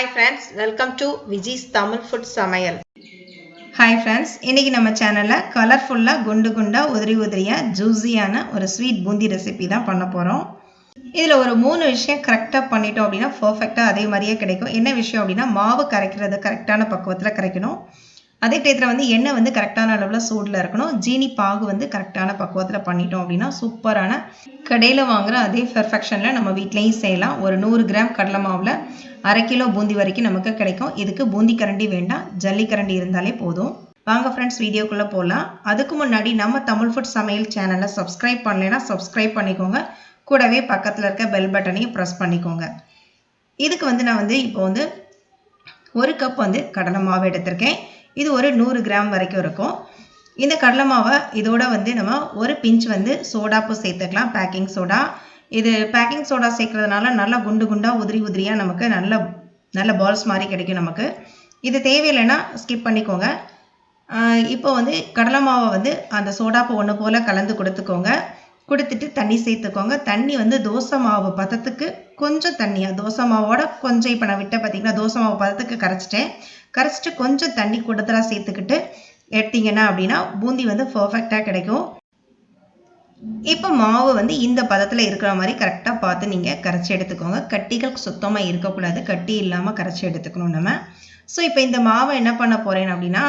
Hi friends welcome to Viji's Tamil food சமையல் hi friends இன்றைக்கி நம்ம சேனலில் கலர்ஃபுல்லாக குண்டு குண்டாக உதிரி உதிரியாக ஜூஸியான ஒரு ஸ்வீட் பூந்தி ரெசிபி தான் பண்ண போகிறோம் இதில் ஒரு மூணு விஷயம் கரெக்டாக பண்ணிட்டோம் அப்படின்னா பர்ஃபெக்டாக அதே மாதிரியே கிடைக்கும். என்ன விஷயம் அப்படின்னா மாவு கரைக்கிறது கரெக்டான பக்குவத்தில் கரைக்கணும். அதே டயத்தில் வந்து எண்ணெய் வந்து கரெக்டான அளவில் சூடில் இருக்கணும். ஜீனி பாகு வந்து கரெக்டான பக்குவத்தில் பண்ணிட்டோம் அப்படின்னா சூப்பரான கடையில் வாங்குகிற அதே பெர்ஃபெக்ஷனில் நம்ம வீட்லேயும் செய்யலாம். ஒரு நூறு கிராம் கடலை மாவில் அரை கிலோ பூந்தி வரைக்கும் நமக்கு கிடைக்கும். இதுக்கு பூந்தி கரண்டி வேண்டாம். ஜல்லிக்கரண்டி இருந்தாலே போதும். வாங்க ஃப்ரெண்ட்ஸ் வீடியோக்குள்ளே போகலாம் அதுக்கு முன்னாடி நம்ம தமிழ் ஃபுட் சமையல் சேனலை சப்ஸ்கிரைப் பண்ணலைன்னா சப்ஸ்கிரைப் பண்ணிக்கோங்க. கூடவே பக்கத்தில் இருக்க பெல் பட்டனையும் ப்ரெஸ் பண்ணிக்கோங்க. இதுக்கு வந்து நான் வந்து இப்போ வந்து ஒரு கப் வந்து கடலை மாவு எடுத்திருக்கேன். இது ஒரு நூறு கிராம் வரைக்கும் இருக்கும். இந்த கடலை மாவை இதோட வந்து நம்ம ஒரு பிஞ்ச் வந்து சோடாப்பு சேர்த்துக்கலாம். Baking soda. இது பேக்கிங் சோடா சேர்க்கறதுனால நல்லா குண்டு குண்டாக உதிரி உதிரியாக நமக்கு நல்ல நல்ல பால்ஸ் மாதிரி கிடைக்கும் நமக்கு. இது தேவையில்லைன்னா ஸ்கிப் பண்ணிக்கோங்க. இப்போ வந்து கடலை மாவை வந்து அந்த சோடாப்பு ஒன்று போல் கலந்து கொடுத்துக்கோங்க. கொடுத்துட்டு தண்ணி சேர்த்துக்கோங்க. தண்ணி வந்து தோசை மாவு பதத்துக்கு கொஞ்சம் தண்ணியாக தோசை மாவோட கொஞ்சம் இப்போ நான் விட்ட பார்த்தீங்கன்னா தோசை மாவு பதத்துக்கு கரைச்சிட்டேன். கரைச்சிட்டு கொஞ்சம் தண்ணி கூடுதலாக சேர்த்துக்கிட்டு எடுத்தீங்கன்னா அப்படின்னா பூந்தி வந்து பர்ஃபெக்டாக கிடைக்கும். இப்போ மாவு வந்து இந்த பதத்தில் இருக்கிற மாதிரி கரெக்டாக பார்த்து நீங்கள் கரைச்சி எடுத்துக்கோங்க. கட்டிகள் சுத்தமாக இருக்கக்கூடாது. கட்டி இல்லாமல் கரைச்சி எடுத்துக்கணும் நம்ம. ஸோ இப்போ இந்த மாவை என்ன பண்ண போகிறேன் அப்படின்னா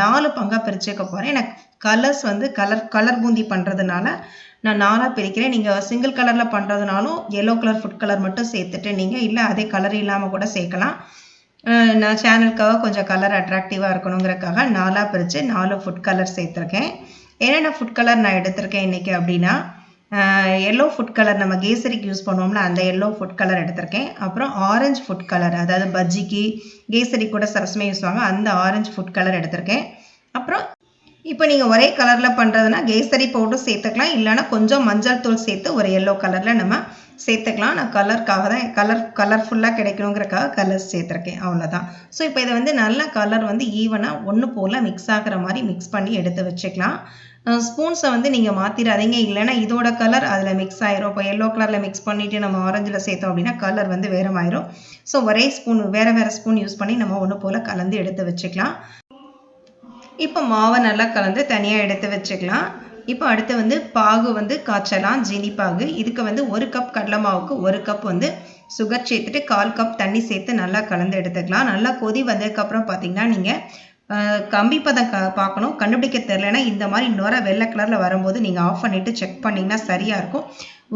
நாலு பங்காக பிரிச்சுக்க போகிறேன் எனக்கு கலர்ஸ் வந்து கலர் கலர் பூந்தி பண்ணுறதுனால நான் நாலாக பிரிக்கிறேன். நீங்கள் சிங்கிள் கலரில் பண்ணுறதுனாலும் எல்லோ கலர் ஃபுட் கலர் மட்டும் சேர்த்துட்டு நீங்கள் இல்லை அதே கலர் இல்லாமல் கூட சேர்க்கலாம். நான் சேனலுக்காக கொஞ்சம் கலர் அட்ராக்டிவாக இருக்கணுங்கிறக்காக நாலாக பிரித்து நாலு ஃபுட் கலர் சேர்த்துருக்கேன். என்னென்ன ஃபுட் கலர் நான் எடுத்திருக்கேன் இன்றைக்கி அப்படின்னா எல்லோ ஃபுட் கலர் நம்ம கேசரிக்கு யூஸ் பண்ணுவோம்ல அந்த எல்லோ ஃபுட் கலர் எடுத்திருக்கேன். அப்புறம் ஆரஞ்சு ஃபுட் கலர் அதாவது பஜ்ஜிக்கு கேசரி கூட சரஸ்மே யூஸ் பண்ணுவாங்க அந்த ஆரஞ்சு ஃபுட் கலர் எடுத்திருக்கேன். அப்புறம் இப்போ நீங்கள் ஒரே கலரில் பண்ணுறதுனா கேசரி பவுடர் சேர்த்துக்கலாம். இல்லைனா கொஞ்சம் மஞ்சள் தூள் சேர்த்து ஒரு எல்லோ கலரில் நம்ம சேர்த்துக்கலாம். நான் கலருக்காக தான் கலர் கலர்ஃபுல்லாக கிடைக்கணுங்கிறக்காக கலர்ஸ் சேர்த்துருக்கேன். அவ்வளோதான் ஸோ இப்போ இதை வந்து நல்ல கலர் வந்து ஈவனாக ஒன்று போல் மிக்ஸ் ஆகிற மாதிரி மிக்ஸ் பண்ணி எடுத்து வச்சுக்கலாம். ஸ்பூன்ஸை வந்து நீங்கள் மாற்றிடாதீங்க இல்லைன்னா இதோட கலர் அதில் மிக்ஸ் ஆயிரும். இப்போ எல்லோ கலரில் மிக்ஸ் பண்ணிவிட்டு நம்ம ஆரஞ்சில் சேர்த்தோம் அப்படின்னா கலர் வந்து வேறு ஆயிரும் ஸோ ஒரே ஸ்பூன் வேறு வேறு ஸ்பூன் யூஸ் பண்ணி நம்ம ஒன்று போல் கலந்து எடுத்து வச்சுக்கலாம். இப்போ மாவை நல்லா கலந்து தனியாக எடுத்து வச்சுக்கலாம். இப்போ அடுத்து வந்து பாகு வந்து காய்ச்சலாம் ஜீனி பாகு. இதுக்கு வந்து ஒரு கப் கடலை மாவுக்கு ஒரு கப் வந்து சுகர் சேர்த்துட்டு கால் கப் தண்ணி சேர்த்து நல்லா கலந்து எடுத்துக்கலாம். நல்லா கொதி வந்ததுக்கப்புறம் பார்த்தீங்கன்னா நீங்கள் கம்பி பதம் க பார்க்கணும் கண்டுபிடிக்க தெரிலனா இந்த மாதிரி இன்னொரு வெள்ளை கலரில் வரும்போது நீங்கள் ஆஃப் பண்ணிவிட்டு செக் பண்ணிங்கன்னா சரியாக இருக்கும்.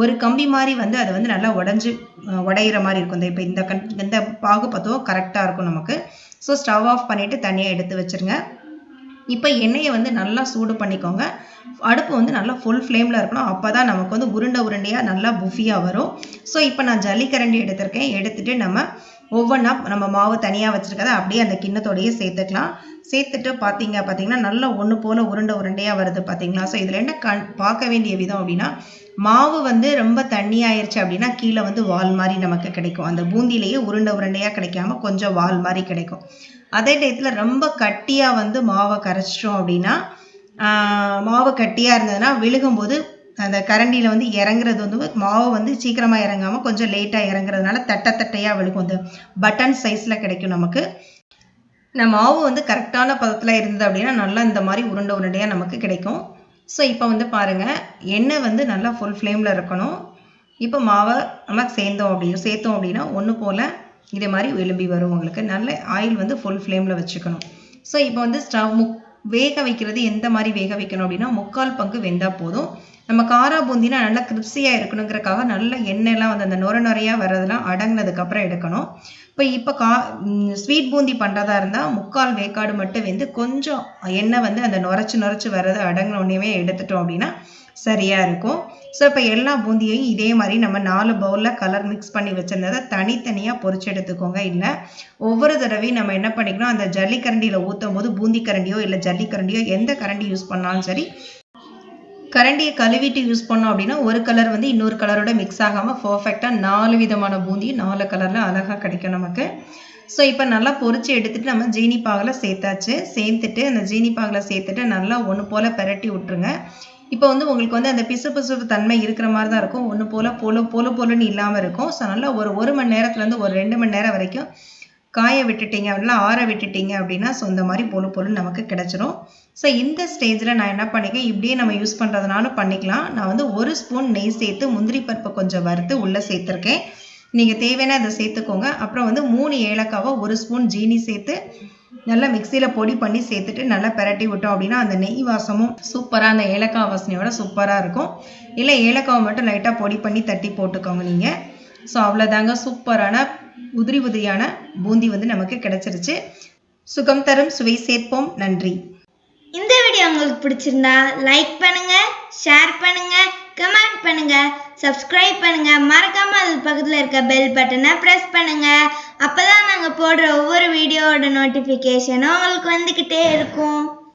ஒரு கம்பி மாதிரி வந்து அது வந்து நல்லா உடஞ்சி உடையிற மாதிரி இருக்கும். இந்த இப்போ இந்த கண் இந்த பாகு பதம் கரெக்டாக இருக்கும் நமக்கு. ஸோ ஸ்டவ் ஆஃப் பண்ணிவிட்டு தனியாக எடுத்து வச்சுருங்க. இப்போ எண்ணெயை வந்து நல்லா சூடு பண்ணிக்கோங்க. அடுப்பு வந்து நல்லா ஃபுல் ஃப்ளேமில் இருக்கணும். அப்போ தான் நமக்கு வந்து உருண்டை உருண்டையாக நல்லா புஃபியாக வரும். ஸோ இப்போ நான் ஜல்லிக்கரண்டி எடுத்திருக்கேன். எடுத்துகிட்டு நம்ம ஒவ்வொன்றா நம்ம மாவு தனியாக வச்சுருக்கதை அப்படியே அந்த கிண்ணத்தோடையே சேர்த்துக்கலாம். சேர்த்துட்டு பார்த்தீங்க பார்த்தீங்கன்னா நல்லா ஒன்று போல் உருண்டை உருண்டையாக வருது பார்த்தீங்களா ஸோ இதில் என்ன கண் பார்க்க வேண்டிய விதம் அப்படின்னா மாவு வந்து ரொம்ப தண்ணி ஆயிடுச்சு அப்படின்னா கீழே வந்து வால் மாதிரி நமக்கு கிடைக்கும். அந்த பூந்திலேயே உருண்டை உருண்டையாக கிடைக்காம கொஞ்சம் வால் மாதிரி கிடைக்கும். அதே டயத்தில் ரொம்ப கட்டியாக வந்து மாவை கரைச்சிட்டோம் அப்படின்னா மாவு கட்டியாக இருந்ததுன்னா விழுகும்போது அந்த கரண்டியில் வந்து இறங்குறது வந்து மாவு வந்து சீக்கிரமாக இறங்காமல் கொஞ்சம் லேட்டாக இறங்குறதுனால தட்டை தட்டையாக விழுகும். அந்த பட்டன் சைஸில் கிடைக்கும் நமக்கு. நம்ம மாவு வந்து கரெக்டான பதத்தில் இருந்தது அப்படின்னா நல்லா இந்த மாதிரி உருண்டை உருண்டையாக நமக்கு கிடைக்கும். ஸோ இப்போ வந்து பாருங்கள் எண்ணெய் வந்து நல்லா ஃபுல் ஃப்ளேமில் இருக்கணும். இப்போ மாவை நம்ம சேர்ந்தோம் அப்படின்னு சேர்த்தோம் அப்படின்னா ஒன்று போல் இதே மாதிரி எலும்பி வரும் உங்களுக்கு. நல்ல ஆயில் வந்து ஃபுல் ஃப்ளேமில் வச்சுக்கணும். ஸோ இப்போ வந்து ஸ்டவ் முக் வேக வைக்கிறது எந்த மாதிரி வேக வைக்கணும் அப்படின்னா முக்கால் பங்கு வெந்தால் போதும். நம்ம காரா பூந்தினா நல்லா கிரிப்ஸியாக இருக்கணுங்கிறக்காக நல்ல எண்ணெய்லாம் வந்து அந்த நுர நுறையாக வர்றதெல்லாம் அடங்கினதுக்கப்புறம் எடுக்கணும். இப்போ இப்போ கா ஸ்வீட் பூந்தி பண்ணுறதா இருந்தால் முக்கால் வேக்காடு மட்டும் வந்து கொஞ்சம் எண்ணெய் வந்து அந்த நுரைச்சி நுரைச்சி வர்றது அடங்கினோடனே எடுத்துட்டோம் அப்படின்னா சரியாக இருக்கும். ஸோ இப்போ எல்லா பூந்தியையும் இதே மாதிரி நம்ம நாலு பவுலில் கலர் மிக்ஸ் பண்ணி வச்சுருந்ததை தனித்தனியாக பொறிச்சு எடுத்துக்கோங்க. இல்லை ஒவ்வொரு தடவையும் நம்ம என்ன பண்ணிக்கணும் அந்த ஜல்லிக்கரண்டியில் ஊற்றும் போது பூந்தி கரண்டியோ இல்லை ஜல்லிக்கரண்டியோ எந்த கரண்டி யூஸ் பண்ணாலும் சரி கரண்டியை கழுவிட்டு யூஸ் பண்ணோம் அப்படின்னா ஒரு கலர் வந்து இன்னொரு கலரோட மிக்ஸ் ஆகாமல் பர்ஃபெக்டாக நாலு விதமான பூந்தி நாலு கலரில் அழகாக கிடைக்கும் நமக்கு. ஸோ இப்போ நல்லா பொறிச்சு எடுத்துகிட்டு நம்ம ஜீனி பாகில் சேர்த்தாச்சு. சேர்த்துட்டு அந்த ஜீனி பாகில் சேர்த்துட்டு நல்லா ஒன்று போல் பெரட்டி விட்ருங்க இப்போ வந்து உங்களுக்கு வந்து அந்த பிசு பிசுப்பு தன்மை இருக்கிற மாதிரி தான் இருக்கும். ஒன்று போல் பொல பொல பொழுன்னு இல்லாமல் இருக்கும். ஸோ நல்லா ஒரு ஒரு மணி நேரத்துலேருந்து ஒரு ரெண்டு மணி நேரம் வரைக்கும் காய விட்டுட்டீங்க அப்படின்னா ஆற விட்டுட்டீங்க அப்படின்னா ஸோ இந்த மாதிரி பொழு பொழுன்னு நமக்கு கிடச்சிரும். ஸோ இந்த ஸ்டேஜில் நான் என்ன பண்ணிக்கேன் இப்படியே நம்ம யூஸ் பண்ணுறதுனாலும் பண்ணிக்கலாம். நான் வந்து ஒரு ஸ்பூன் நெய் சேர்த்து முந்திரி பருப்பு கொஞ்சம் வறுத்து உள்ளே சேர்த்துருக்கேன். நீங்கள் தேவையான அதை சேர்த்துக்கோங்க. அப்புறம் வந்து மூணு ஏலக்காவை ஒரு ஸ்பூன் ஜீனி சேர்த்து நல்லா மிக்சியில் பொடி பண்ணி சேர்த்துட்டு நல்லா பெரட்டி விட்டோம் அப்படின்னா அந்த நெய் வாசமும் சூப்பராக அந்த ஏலக்காய் வாசனையோட சூப்பராக இருக்கும். இல்லை ஏலக்காவை மட்டும் லைட்டாக பொடி பண்ணி தட்டி போட்டுக்கோங்க நீங்கள் ஸோ அவ்வளோதாங்க சூப்பரான உதிரி உதிரியான பூந்தி வந்து நமக்கு கிடைச்சிருச்சு. சுகம் தரும் சுவை சேர்ப்போம். நன்றி. இந்த வீடியோ உங்களுக்கு பிடிச்சிருந்தா லைக் பண்ணுங்க ஷேர் பண்ணுங்க கமெண்ட் பண்ணுங்க சப்ஸ்கிரைப் பண்ணுங்க. மறக்காம அது பக்கத்தில் இருக்க பெல் பட்டனை ப்ரெஸ் பண்ணுங்க. அப்பதான் நாங்கள் போடுற ஒவ்வொரு வீடியோவோட நோட்டிஃபிகேஷனும் உங்களுக்கு வந்துக்கிட்டே இருக்கும்.